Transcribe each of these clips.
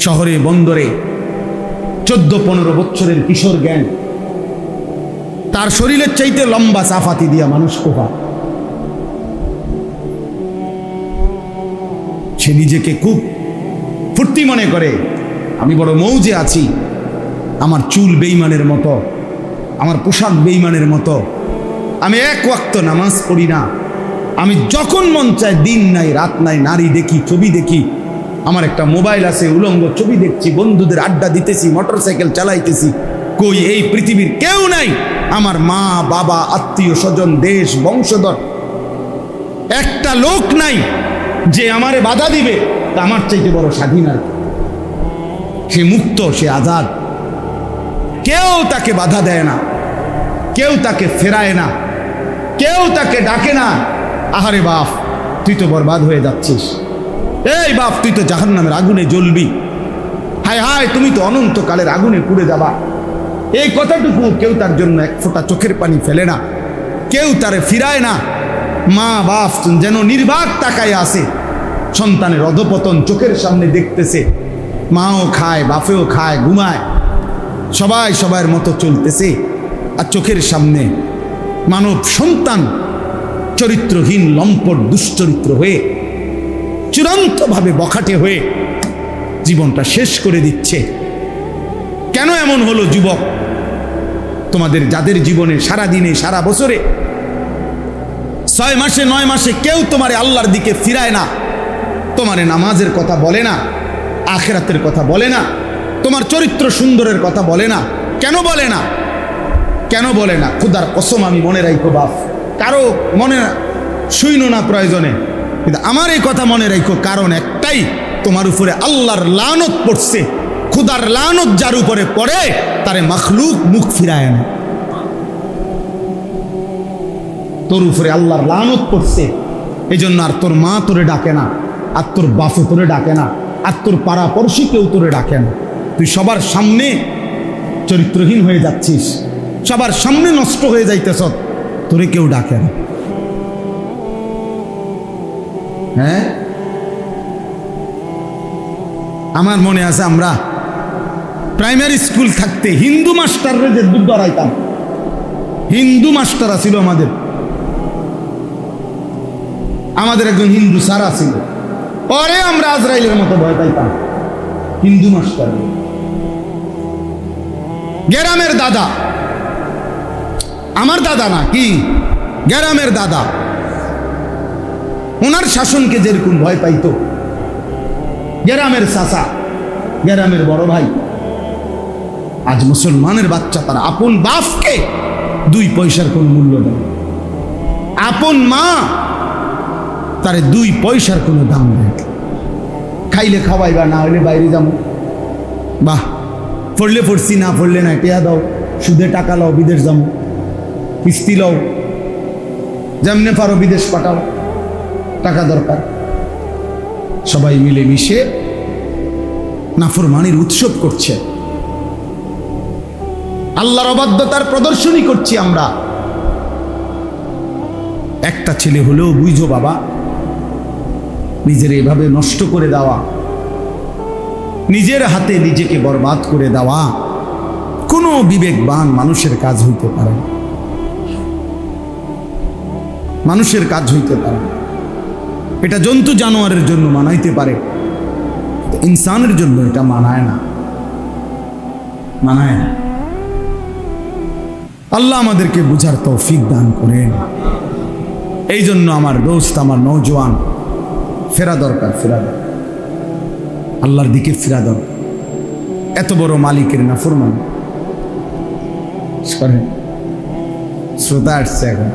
শহরে, বন্দরে চোদ্দ পনেরো বছরের কিশোর জ্ঞান। তার শরীরের চাইতে লম্বা সাফাতি দিয়া মানুষ কোপা। সে নিজেকে খুব ফুর্তি মনে করে, আমি বড় মৌজে আছি। আমার চুল বেইমানের মতো, আমার পোশাক বেইমানের মতো। আমি এক ওয়াক্ত নামাজ পড়ি না। আমি যখন মন চায় দিন নাই, রাত নাই, নারী দেখি, ছবি দেখি আমার একটা মোবাইল আছে, উলঙ্গ ছবি দেখছি, বন্ধুদের আড্ডা দিতেছি, মোটরসাইকেল চালাইতেছি। কই এই পৃথিবীর কেউ নাই। আমার মা, বাবা, আত্মীয় স্বজন, দেশ, বংশধর। একটা লোক নাই যে আমারে বাধা দিবে। তা আমার চাইতে বড় স্বাধীন আর সে মুক্ত, সে আজাদ। কেউ তাকে বাধা দেয় না। কেউ তাকে ফেরায় না। কেউ তাকে ডাকে না। আহারে বাপ, তুই তো বরবাদ হয়ে যাচ্ছিস। এই বাপ, তুই তো জাহান নামের আগুনে জ্বলবি। হায় হায়, তুমি তো অনন্তকালের আগুনে পুড়ে যাবা। এই কথাটুকু কেউ তার জন্য এক ফোঁটা চোখের পানি ফেলে না। কেউ তারে ফিরায় না। মা, বাপ যেন নির্বাক তাকায় আসে সন্তানের অধপতন চোখের সামনে দেখতেছে। মাও খায়, বাপেও খায়, ঘুমায়। সবাই সবার মতো চলতেছে। আর চোখের সামনে মানব সন্তান, চরিত্রহীন, লম্পট, দুশ্চরিত্র হয়ে চূড়ান্তভাবে বখাটে হয়ে জীবনটা শেষ করে দিচ্ছে। কেন এমন হলো যুবক? তোমাদের যাদের জীবনে সারা দিনে, সারা বছরে ছয় মাসে, নয় মাসে কেউ তোমারে আল্লাহর দিকে ফিরায় না, তোমারে নামাজের কথা বলে না, আখেরাতের কথা বলে না, তোমার চরিত্র সুন্দরের কথা বলে না, কেন বলে না? কেন বলে না? খুদার কসম আমি মনে রাখো বাপ। কারও মনে শুইনো না প্রয়োজনে। কিন্তু আমার এই কথা মনে রাখো, কারণ একটাই, তোমার উপরে আল্লাহর লানত পড়ছে, খুদার লানত যার উপরে পড়ে, তারে মখলুক মুখ ফিরায় না তোর উপরে আল্লাহর লানত পড়ছে এই জন্য আর তোর মা তোরে ডাকে না, আর তোর বাপে তোরে ডাকে না, আর তোর পাড়াপড়শি কেউ তোরে ডাকে না। তুই সবার সামনে চরিত্রহীন হয়ে যাচ্ছিস, সবার সামনে নষ্ট হয়ে যাইতেছ, তোরে কেউ ডাকে না। হ্যাঁ? আমার মনে আছে আমরা প্রাইমারি স্কুল থাকতে হিন্দু মাস্টাররে যে দুধ হিন্দু মাস্টার ছিল আমাদের। আমাদের একজন হিন্দু সারা ছিল পরে আমরা আজরাইলের মতো ভয় পাইতাম। হিন্দু মাস্টার। গ্রামের দাদা। আমার দাদা না, কি? গ্রামের দাদা। ওনার শাসনকে যেরকম ভয় পাইতো। গ্রামের চাচা, গ্রামের বড় ভাই, আজ মুসলমানের বাচ্চা, তারা আপন বাপকে দুই পয়সার কোন মূল্য দেয় আপন মা, তারে দুই পয়সার কোনো দাম নেই। খাইলে খাওয়াই বা না হলে বাইরে যাব। বাহ পড়লে পড়ছি না পড়লে না টেয়া দাও। সুদে টাকা লাও, বিদেশ যাব। কিস্তি লও। যেমনে পারো বিদেশ পাঠাও। টাকা দরকার। সবাই মিলে মিশে নাফরমানির উৎসব করছে। আল্লাহর অবাধ্যতার প্রদর্শনী করছি আমরা। একটা ছেলে হলেও বুঝো বাবা, নিজের এভাবে নষ্ট করে দেওয়া, নিজের হাতে নিজেকে বরবাদ করে দেওয়া, কোনো বিবেকবান মানুষের কাজ হইতে পারে মানুষের কাজ হইতে পারে। এটা জন্তু জানোয়ারের জন্য মানাইতে পারে। ইনসানের জন্য এটা মানায় না। মানায় না। আল্লাহ আমাদেরকে বুঝার তৌফিক দান করেন। এই জন্য আমার দোস্ত, আমার নৌজওয়ান ফেরা দরকার ফেরা দরকার। আল্লাহর দিকে ফেরা দরকার। এত বড় মালিকের না ফরমান করেন শ্রোতা আসছে এখন।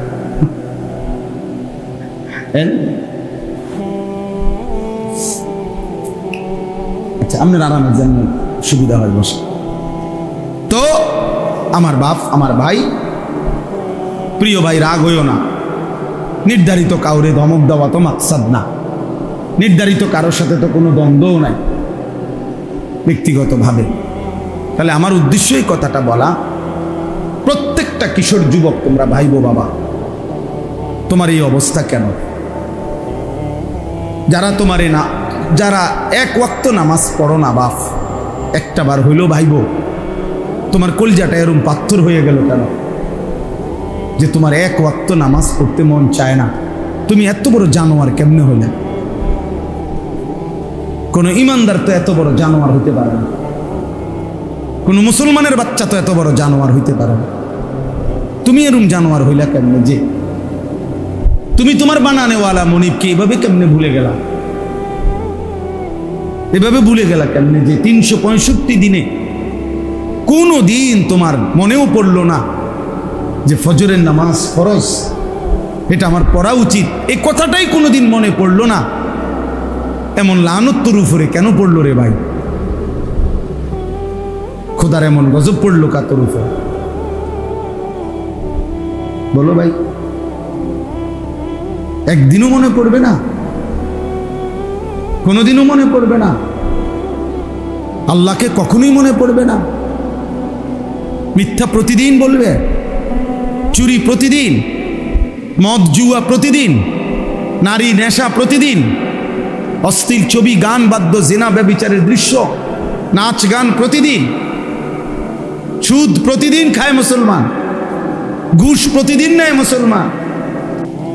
আচ্ছা আপনার আরামের জন্য সুবিধা হয় বসে। তো আমার বাপ, আমার ভাই, প্রিয় ভাই, রাগ হইও না। নির্ধারিত কাউরে ধমক দেওয়া তো মাকসাদ না। নির্ধারিত কারোর সাথে তো কোনো দ্বন্দ্বও নাই। ব্যক্তিগতভাবে। তাহলে আমার উদ্দেশ্য এই কথাটা বলা, প্রত্যেকটা কিশোর যুবক তোমরা ভাইবো বাবা, তোমার এই অবস্থা কেন? যারা তোমারে না যারা এক ওয়াক্ত নামাজ পড়ো না বাপ, একটা বার হইল ভাইব, তোমার কলজাটা এরম পাথর হয়ে গেল কেন? যে তোমার এক ওয়াক্ত নামাজ পড়তে মন চায় না। তুমি এত বড় জানোয়ার কেমনে হইলে কোনো ইমানদার তো এত বড় জানোয়ার হইতে পারে না। কোনো মুসলমানের বাচ্চা তো এত বড় জানোয়ার হইতে পারে না। তুমি এরম জানোয়ার হইলা কেমনে যে? তুমি তোমার বানানেওয়ালা মনিবকে এভাবে কেমনে ভুলে গেলা? এভাবে ভুলে গেলা কেমনে যে তিনশো পঁয়ষট্টি দিনে কোনো দিন তোমার মনেও পড়ল না যে ফজরের নামাজ ফরজ? এটা আমার পড়া উচিত। এই কথাটাই কোনোদিন মনে পড়ল না। এমন লানত্তর উপরে কেন পড়ল রে ভাই? খোদার এমন গজব পড়ল কাতর উপরে? বলো ভাই। একদিনও মনে পড়বে না? কোনোদিনও মনে পড়বে না। আল্লাহকে কখনোই মনে পড়বে না। মিথ্যা প্রতিদিন বলবে, চুরি প্রতিদিন, মদ জুয়া প্রতিদিন, নারী নেশা প্রতিদিন অস্থির ছবি, গান, বাদ্য, জেনা, ব্যবিচারের দৃশ্য, নাচ, গান প্রতিদিন, সুদ প্রতিদিন খায় মুসলমান, ঘুষ প্রতিদিন নেয় মুসলমান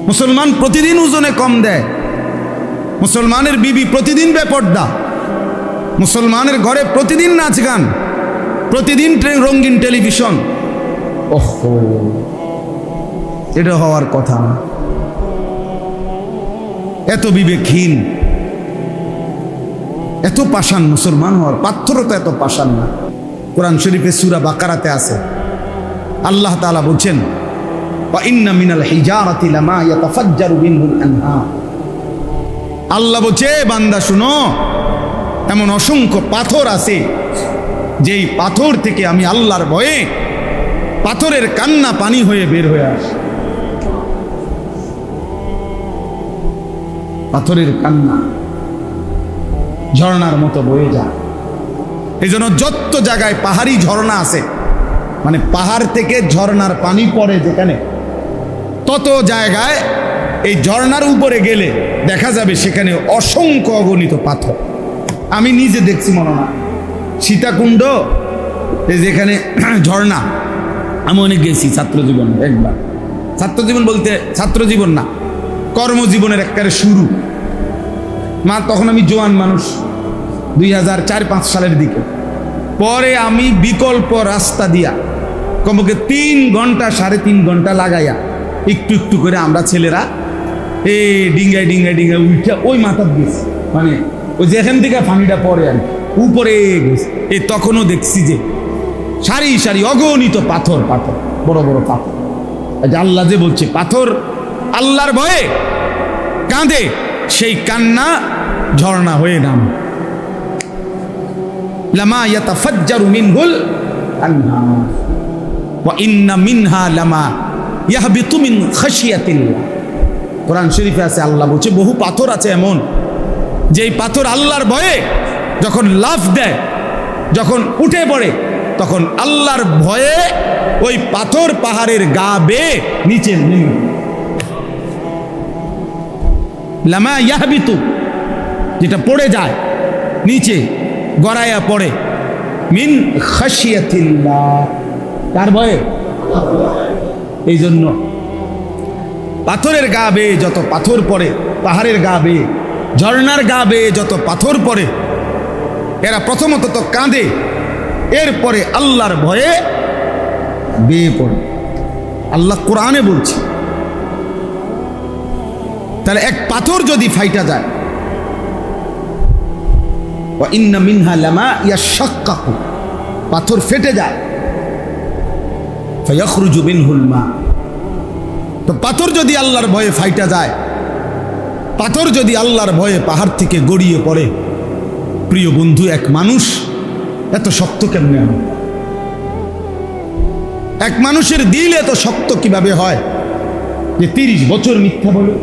মুসলমান প্রতিদিন ওজনে কম দেয়। মুসলমানের বিবি প্রতিদিন বেপর্দা। মুসলমানের ঘরে প্রতিদিন নাচ গান। প্রতিদিন টে- রঙিন টেলিভিশন। ওহো। এটা হওয়ার কথা না। এত বিবেকহীন। এত পাষাণ মুসলমান হওয়ার পাথর তো এত পাষাণ না। কোরআন শরীফে সুরা বাকারাতে আছে। আল্লাহ তাআলা বলছেন ইন্না মিনাল হিজারাতি লামা ইয়াতাফাজ্জারু মিনহুল আনহার। আল্লাহ বলছে বান্দা, শুনো, এমন অসংখ্য পাথর আছে, যেই পাথর থেকে আমি আল্লাহর ভয়ে পাথরের কান্না পানি হয়ে বের হয়ে আসে। পাথরের কান্না ঝর্ণার মতো বয়ে যায়। এই জন্য যত জায়গায় পাহাড়ি ঝর্ণা আছে মানে পাহাড় থেকে ঝর্ণার পানি পড়ে যেখানে, তত জায়গায় এই ঝর্ণার উপরে গেলে দেখা যাবে সেখানে অসংখ্য অগণিত পাথর। আমি নিজে দেখছি মনে হয়। সীতাকুণ্ড যেখানে ঝর্ণা। আমি অনেক গেছি ছাত্র জীবন, একবার। ছাত্র জীবন বলতে ছাত্র জীবন না, কর্মজীবনের একবারে শুরু। মা, তখন আমি জোয়ান মানুষ, দুই হাজার চার পাঁচ সালের দিকে। পরে আমি বিকল্প রাস্তা দিয়া কমপক্ষে তিন ঘণ্টা সাড়ে তিন ঘণ্টা লাগাইয়া একটু একটু করে আমরা ছেলেরা এ ডিঙ্গায় ডিঙ্গায় ডিঙ্গায় উঠে ওই মাথার গেছি মানে ওই যেখান থেকে পানিটা পড়ে আর উপরে গেছে এ তখনও দেখছি যে সারি সারি অগণিত পাথর পাথর, বড় বড় পাথর। আল্লাহ যে বলছে, পাথর আল্লাহর ভয়ে কাঁদে, সেই কান্না ঝর্ণা হয়ে নাম। লামা ইয়াতাফাজ্জারু মিনহুল আনহার। ওয়া ইন্না মিনহা লামা ইয়াহবিতু মিন খাশিয়াতিল্লাহ। কোরআন শরীফে আছে আল্লাহ বলছে, বহু পাথর আছে এমন, যেই পাথর আল্লাহর ভয়ে যখন লাফ দেয়, যখন উঠে পড়ে, তখন আল্লাহর ভয়ে ওই পাথর পাহাড়ের গা বেয়ে নিচে নেমে। লামা ইয়াহবিতু, যেটা পড়ে যায়, নিচে গড়াইয়া পড়ে, মিন খাসিয়াতিল্লাহ তার ভয়ে এই জন্য পাথরের গা বেয়ে যত পাথর পড়ে, পাহাড়ের গা বেয়ে, ঝর্ণার গা বেয়ে যত পাথর পড়ে, এরা প্রথমত তো কাঁদে, এরপরে আল্লাহর ভয়ে বেয়ে পড়ে। আল্লাহ কোরআনে বলছে, তাহলে এক পাথর যদি ফাইটা যায় ইন্না মিনহা লামা ইয়াশাক্কাকু, পাথর ফেটে যায়, ফায়াখরুজু মিনহুল মা তো পাথর যদি আল্লাহর ভয়ে ফাইটা যায়, পাথর যদি আল্লাহর ভয়ে পাহাড় থেকে গড়িয়ে পড়ে, প্রিয় বন্ধু, এক মানুষ এত শক্ত কেমনে হয়? এক মানুষের দিল এত শক্ত কীভাবে হয়? যে তিরিশ বছর মিথ্যা বলে,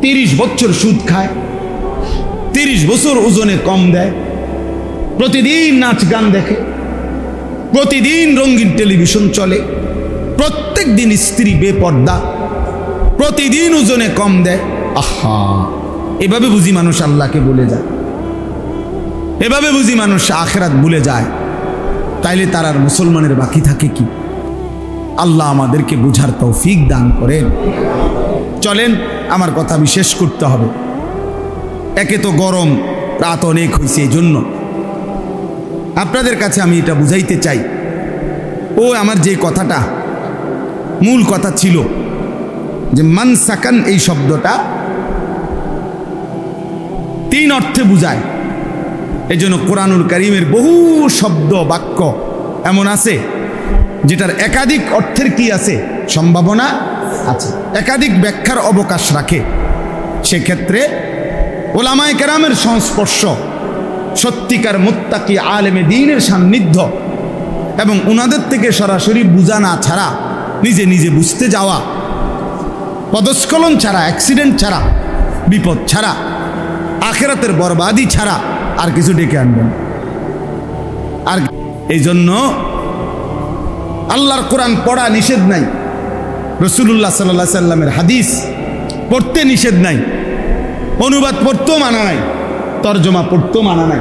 তিরিশ বছর সুদ খায়, তিরিশ বছর ওজনে কম দেয়, প্রতিদিন নাচ গান দেখে, প্রতিদিন রঙিন টেলিভিশন চলে প্রত্যেক দিন স্ত্রী বেপর্দা, প্রতিদিন ওজনে কম দেয়। আহা, এভাবে বুঝি মানুষ আল্লাহকে বলে যায়। এভাবে বুঝি মানুষ আখেরাত ভুলে যায়। তাইলে তার আর মুসলমানের বাকি থাকে কি? আল্লাহ আমাদেরকে বুঝার তৌফিক দান করেন। চলেন, আমার কথা বিশেষ করতে হবে। একে তো গরম, রাত অনেক হয়েছে এই জন্য আপনাদের কাছে আমি এটা বুঝাইতে চাই। ও আমার যে কথাটা মূল কথা ছিল যে মানসাকান এই শব্দটা তিন অর্থে বুঝায়। এই জন্য কোরআনুল করিমের বহু শব্দ বাক্য এমন আছে, যেটার একাধিক অর্থের কি আছে? সম্ভাবনা আছে। একাধিক ব্যাখ্যার অবকাশ রাখে। সেক্ষেত্রে ওলামায় কেরামের সংস্পর্শ সত্যিকার মোত্তাকি আলেমে দিনের সান্নিধ্য এবং উনাদের থেকে সরাসরি বুঝা না ছাড়া নিজে নিজে বুঝতে যাওয়া। পদস্খলন ছাড়া অ্যাক্সিডেন্ট ছাড়া, বিপদ ছাড়া, আখেরাতের বরবাদি ছাড়া আর কিছু ডেকে আনবেন। আর এই জন্য আল্লাহর কোরআন পড়া নিষেধ নাই। রসুল্লাহ সাল্লাহ সাল্লামের হাদিস পড়তে নিষেধ নাই। অনুবাদ পড়তেও মানা নাই। তর্জমা পড়তেও মানা নাই।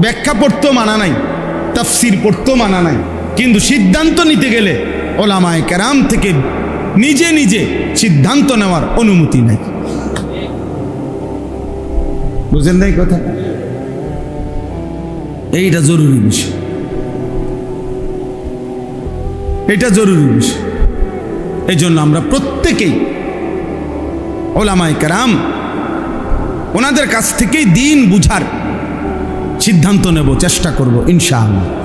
ব্যাখ্যা পড়তেও মানা নাই। তাফসির পড়তেও মানা নাই। কিন্তু সিদ্ধান্ত নিতে গেলে ওলামায় কেরাম থেকে নিজে নিজে সিদ্ধান্ত নেওয়ার অনুমতি নাই। বুঝেন নাই কথা? এইটা জরুরি বিষয়। এটা জরুরি বিষয়। এই জন্য আমরা প্রত্যেকেই ওলামায় কেরাম ওনাদের কাছ থেকেই দিন বুঝার সিদ্ধান্ত নেব, চেষ্টা করব, ইনশাআল্লাহ।